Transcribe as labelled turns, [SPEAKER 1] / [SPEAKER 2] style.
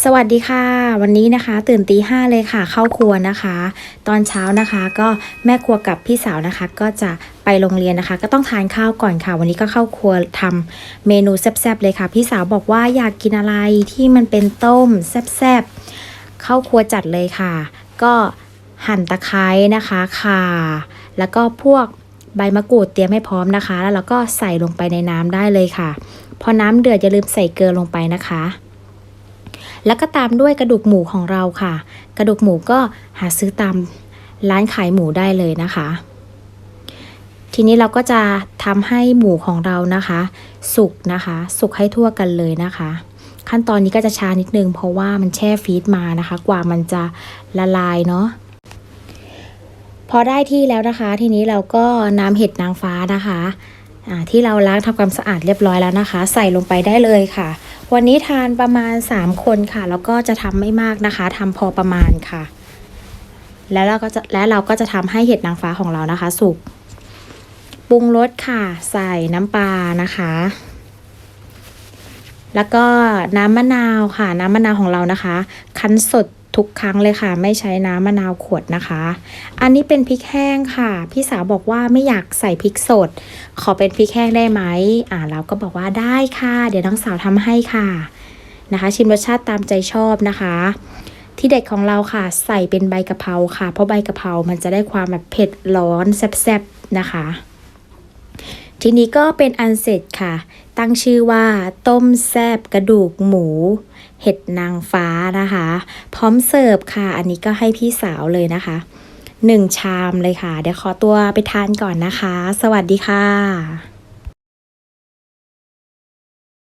[SPEAKER 1] สวัสดีค่ะ วันนี้นะคะ ตื่นตีห้าเลยค่ะ เข้าครัวนะคะ ตอนเช้านะคะ ก็แม่ครัวกับพี่สาวนะคะ ก็จะไปโรงเรียนนะคะ ก็ต้องทานข้าวก่อนค่ะ วันนี้ก็เข้าครัวทำเมนูแซ่บๆเลยค่ะ พี่สาวบอกว่าอยากกินอะไรที่มันเป็นต้มแซ่บๆเข้าครัวจัดเลยค่ะ ก็หั่นตะไคร้นะคะข่าแล้วก็พวกใบมะกรูดเตรียมให้พร้อมนะคะ แล้วเราก็ใส่ลงไปในน้ำได้เลยค่ะ พอน้ำเดือดอย่าลืมใส่เกลือลงไปนะคะ แล้วก็ตามด้วยกระดูกหมูของเราค่ะ กระดูกหมูก็หาซื้อตามร้านขายหมูได้เลยนะคะ ทีนี้เราก็จะทำให้หมูของเรานะคะ สุกนะคะ สุกให้ทั่วกันเลยนะคะ ขั้นตอนนี้ก็จะช้านิดนึงเพราะว่ามันแช่ฟรีซมานะคะ กว่ามันจะละลายเนาะพอได้ที่แล้วนะคะ ทีนี้เราก็น้ำเห็ดนางฟ้านะคะที่เราล้างทำความสะอาดเรียบร้อยแล้วนะคะ ใส่ลงไปได้เลยค่ะ วันนี้ทานประมาณ 3 คนค่ะ แล้วก็จะทำไม่มากนะคะทำพอประมาณค่ะ แล้วเราก็จะและเราก็จะทำให้เห็ดนางฟ้าของเรานะคะ สุกปรุงรสค่ะ ใส่น้ำปลานะคะ แล้วก็น้ำมะนาวค่ะ น้ำมะนาวของเรานะคะ คั้นสด ทุกครั้งเลยค่ะ ไม่ใช้น้ำมะนาวขวดนะคะ อันนี้เป็นพริกแห้งค่ะ พี่สาวบอกว่าไม่อยากใส่พริกสด ขอเป็นพริกแห้งได้ไหมอ่าเราก็บอกว่าได้ค่ะ เดี๋ยวน้องสาวทำให้ค่ะนะคะ ชิมรสชาติตามใจชอบนะคะ ที่เด็ดของเราค่ะ ใส่เป็นใบกะเพราค่ะ เพราะใบกะเพรามันจะได้ความแบบเผ็ดร้อนแซ่บๆนะคะ ทีนี้ก็เป็นอันเสร็จค่ะ ตั้งชื่อว่าต้มแซบกระดูกหมู เห็ดนางฟ้านะคะ พร้อมเสิร์ฟค่ะ อันนี้ก็ให้พี่สาวเลยนะคะหนึ่งชามเลยค่ะ เดี๋ยวขอตัวไปทานก่อนนะคะ สวัสดีค่ะ